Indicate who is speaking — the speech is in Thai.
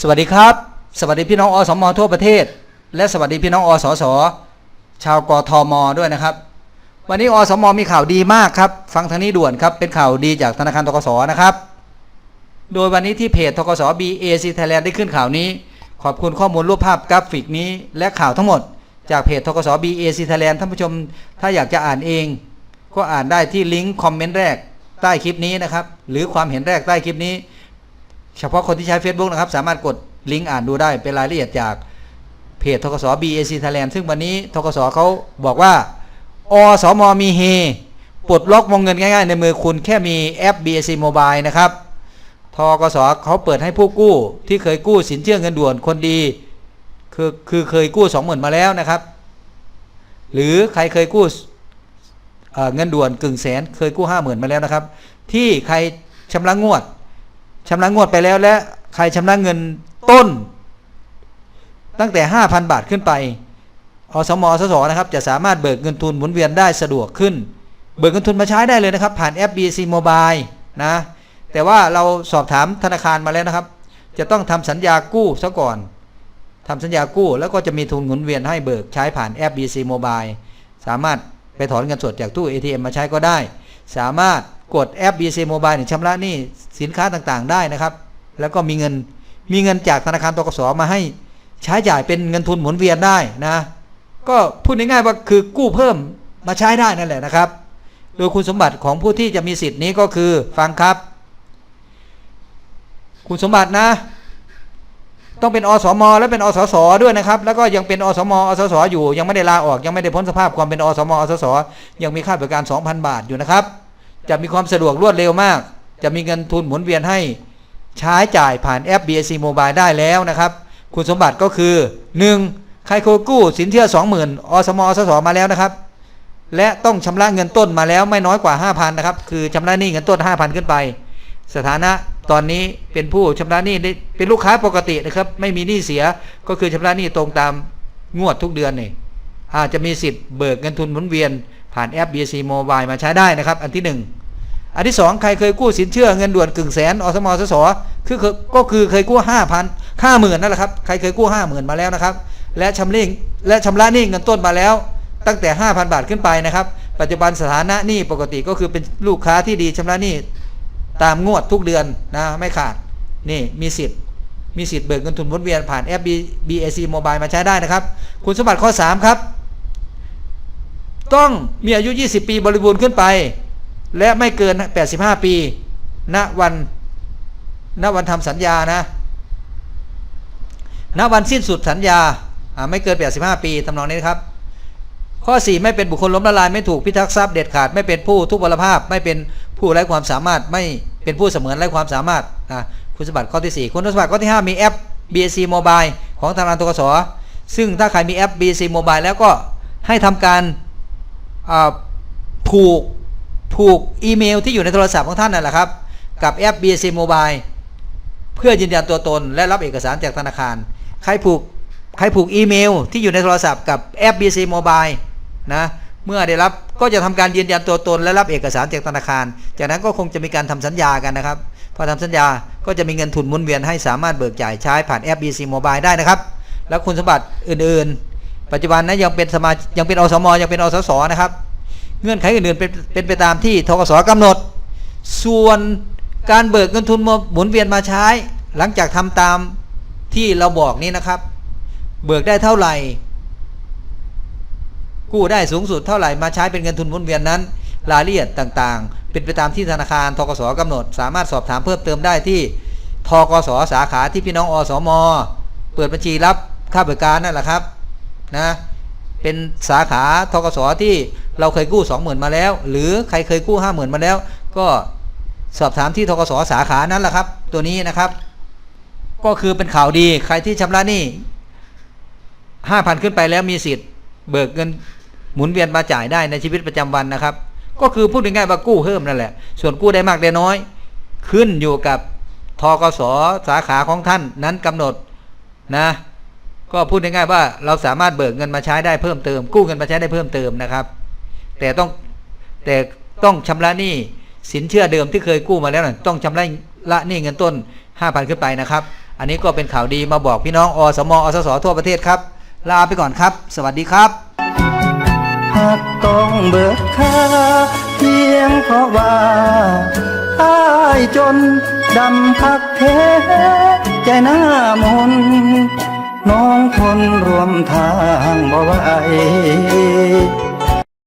Speaker 1: สวัสดีครับ สวัสดีพี่น้องอสมทั่วประเทศ และสวัสดีพี่น้องอสสชาวกทมด้วยนะครับ วันนี้อสมมีข่าวดีมากครับ ฟังทางนี้ด่วนครับ เป็นข่าวดีจากธนาคารทกสนะครับ โดยวันนี้ที่เพจทกส BAC Thailand ได้ขึ้นข่าวนี้ ขอบคุณข้อมูลรูปภาพกราฟิกนี้ และข่าวทั้งหมด จากเพจทกส BAC Thailand ท่านผู้ชม ถ้าอยากจะอ่านเอง ก็อ่านได้ที่ลิงก์คอมเมนต์แรกใต้คลิปนี้นะครับ หรือความเห็นแรกใต้คลิปนี้ เฉพาะคนที่ใช้ Facebook นะครับ สามารถกดลิงก์อ่านดูได้เป็นรายละเอียดจากเพจทกส BAC Thailand ซึ่งวันนี้ทกสเขาบอกว่าอสมมีเฮปลดล็อกวงเงินง่ายๆ ในมือคุณแค่มีแอป BAC Mobile นะครับทกสเขาเปิดให้ผู้กู้ที่เคยกู้สินเชื่อเงินด่วนคนดี คือคือเคยกู้ 20,000 มาแล้วนะครับ หรือใครเคยกู้เอ่อเงินด่วนกึ่งแสนเคยกู้ 50,000 มาแล้วนะครับ ที่ใครชำระงวด ชำระงวดไปแล้วและใครชำระเงินต้น ตั้งแต่ 5,000 บาทขึ้นไปอสมอสสนะครับจะสามารถเบิกเงินทุนหมุนเวียนได้สะดวกขึ้น เบิกเงินทุนมาใช้ได้เลยนะครับ ผ่านแอป BC Mobile นะแต่ว่าเราสอบถามธนาคารมาแล้วนะครับ จะต้องทำสัญญากู้ซะก่อนทำสัญญากู้แล้วก็จะมีทุนหมุนเวียนให้เบิกใช้ผ่านแอป BC Mobile สามารถไปถอนเงินสดจากตู้ ATM มาใช้ก็ได้ สามารถ กดแอป BC Mobile เนี่ยชำระหนี้สินค้าต่างๆ ได้นะครับ แล้วก็มีเงินมีเงินจากธนาคารตกสมาให้ใช้จ่ายเป็นเงินทุนหมุนเวียนได้นะ ก็พูดง่ายๆว่าคือกู้เพิ่มมาใช้ได้นั่นแหละนะครับ โดยคุณสมบัติของผู้ที่จะมีสิทธิ์นี้ก็คือฟังครับ คุณสมบัตินะ ต้องเป็นอสม และเป็นอสสด้วยนะครับ แล้วก็ยังเป็นอสมอสสอยู่ ยังไม่ได้ลาออกยังไม่ได้พ้นสภาพความเป็นอสมอสสยังมีค่าบริการ 2,000 บาทอยู่นะครับ จะมีความสะดวกรวดเร็วมาก จะมีเงินทุนหมุนเวียนให้ใช้จ่ายผ่านแอป BAC Mobile ได้แล้วนะครับ คุณสมบัติก็คือ 1. ใครเคกู้สินเชื่อ 20,000 อสมอสสมาแล้วนะครับ และต้องชำระเงินต้นมาแล้วไม่น้อยกว่า 5,000นะครับ คือชำระหนี้เงินต้น 5,000 ขึ้นไป สถานะตอนนี้เป็นผู้ชำระหนี้ได้เป็นลูกค้าปกตินะครับ ไม่มีหนี้เสียก็คือชำระหนี้ตรงตามงวดทุกเดือนนี่อาจจะมีสิทธิ์เบิกเงินทุนหมุนเวียนผ่านแอป BC Mobile มาใช้ได้นะครับ อันที่ 1 อันที่2ใครเคยกู้สินเชื่อเงินด่วนกึ่งแสนอสมอสสคือคือก็คือเคยกู้5,000 50,000นั่นแหละครับใครเคยกู้50,000มาแล้วนะครับ และชำระและชำระหนี้เงินต้นมาแล้ว ตั้งแต่ 5,000 บาทขึ้นไปนะครับ ปัจจุบันสถานะหนี้ปกติก็คือเป็นลูกค้าที่ดีชำระหนี้ตามงวดทุกเดือนนะไม่ขาดนี่มีสิทธิ์มีสิทธิ์เบิกเงินทุนหมุนเวียนผ่านแอป BAC Mobile มาใช้ได้นะครับ คุณสมบัติข้อ 3 ครับ ต้องมีอายุ 20 ปีบริบูรณ์ขึ้นไป และไม่เกิน 85 ปีณวันณวันทำสัญญานะณวันสิ้นสุดสัญญาอ่าไม่เกิน 85 ปีตำนองนี้นครับ ข้อ 4 ไม่เป็นบุคคลล้มละลายไม่ถูกพิทักษ์ทรัพย์เด็ดขาดไม่เป็นผู้ทุพพลภาพ ไม่เป็นผู้ไร้ความสามารถไม่เป็นผู้เสมือนไร้ความสามารถนะคุณสมบัติข้อที่ 4 คุณสมบัติข้อที่ 5 มีแอป BAC Mobile ของธนาคารทกสซึ่งถ้าใครมีแอป BAC Mobile แล้วก็ให้ทำการผูก ผูกอีเมลที่อยู่ในโทรศัพท์ของท่านนั่นแหละครับ กับแอป BAC Mobile เพื่อยืนยันตัวตน และรับเอกสารจากธนาคาร ใครผูกใครผูกอีเมลที่อยู่ในโทรศัพท์กับแอป BC Mobile นะเมื่อได้รับก็จะทำการยืนยันตัวตนและรับเอกสารจากธนาคาร จากนั้นก็คงจะมีการทำสัญญากันนะครับ พอทำสัญญาก็จะมีเงินทุนหมุนเวียนให้สามารถเบิกจ่ายใช้ผ่านแอป BC Mobile ได้นะครับ แล้วคุณสมบัติอื่นๆ ปัจจุบันนะยังเป็นสมายังเป็นอสมยังเป็นอสสนะครับ เงื่อนไขอื่นๆเป็นเป็นไปตามที่ทกสกำหนด ส่วนการเบิกเงินทุนมาหมุนเวียนมาใช้ หลังจากทำตามที่เราบอกนี้นะครับ เบิกได้เท่าไหร่ กู้ได้สูงสุดเท่าไหร่มาใช้เป็นเงินทุนหมุนเวียนนั้น รายละเอียดต่างๆ เป็นไปตามที่ธนาคารทกสกำหนด สามารถสอบถามเพิ่มเติมได้ที่ทกสสาขาที่พี่น้องอสม เปิดบัญชีรับค่าบริการนั่นแหละครับนะเป็นสาขาทกสที่ เราเคยกู้ 20,000 มาแล้ว หรือใครเคยกู้ 50,000 มาแล้ว ก็สอบถามที่ทกสสาขานั้นแหละครับ ตัวนี้นะครับ ก็คือเป็นข่าวดีใครที่ชำระหนี้ห้าพันขึ้นไปแล้วมีสิทธิ์เบิกเงินหมุนเวียนมาจ่ายได้ในชีวิตประจำวันนะครับ ก็คือพูดง่ายๆว่ากู้เพิ่มนั่นแหละ ส่วนกู้ได้มากได้น้อย ขึ้นอยู่กับทกสสาขาของท่านนั้นกำหนดนะก็พูดง่ายๆว่าเราสามารถเบิกเงินมาใช้ได้เพิ่มเติม กู้เงินมาใช้ได้เพิ่มเติมนะครับ แต่ต้องแต่ต้องชำระหนี้สินเชื่อเดิมที่เคยกู้มาแล้วนะต้องชำระละหนี้เงินต้น 5,000 ขึ้นไปนะครับ อันนี้ก็เป็นข่าวดีมาบอกพี่น้องอสมอสสทั่วประเทศครับ ลาไปก่อนครับ สวัสดีครับ
Speaker 2: หากต้องเบิกค่าเพียงเพราะว่าอายจนดำพักแท้ใจหน้ามนน้องทนรวมทางบ่ไหว